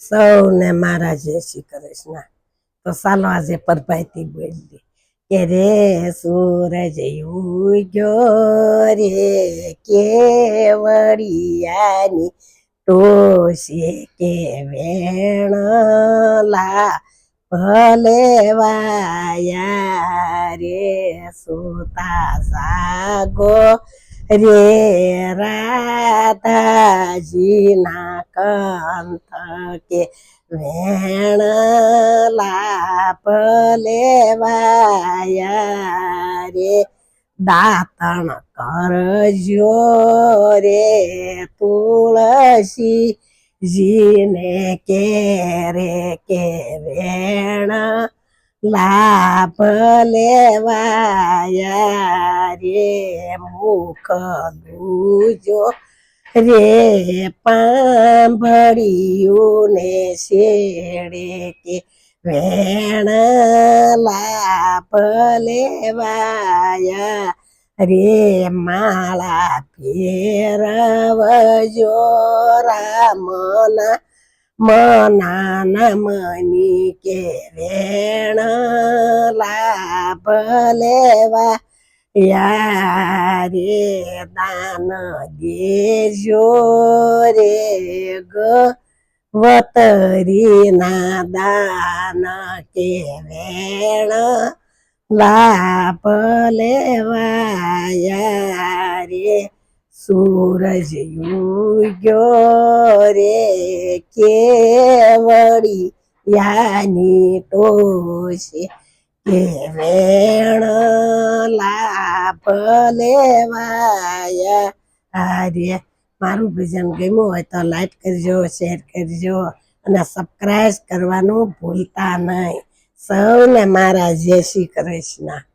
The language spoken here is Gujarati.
સૌને મારા જય શ્રી કૃષ્ણ. તો ચાલો આજે પરભાઈથી બોલી કે રે સૂરજ ઉગ્યો રે, કેવડિયાની ટોશે કે વેણલા ભલે વાયા રે, સુતા સાગો રે, રાધાજીના કંથ કે વેણલા ભલે વાયા રે. દાતણ કરજો રે તુલસી જીને કે રે કે વેણ લાભ લેવાયા રે. મુખ દૂજો રે પાંભળિયું ને શેડે કે વેણ લાભ લેવાયા. રે માળા ફેરવજો રામના મના નમની કે વેણ લાભ લેવા. યારે દાન દેજો રે ગ વતરીના દાન કે વેણ લાભ લેવાયા રે સૂરજ યુગ્યો રે કેવડી યાની ટોશે કે વેણ લાભ લેવાયા આર્ય, મારું ભજન ગમ્યું હોય તો લાઈક કરજો શેર કરજો અને સબસ્ક્રાઈબ કરવાનું ભૂલતા નહીં. સૌને મારા જય શ્રી કૃષ્ણ.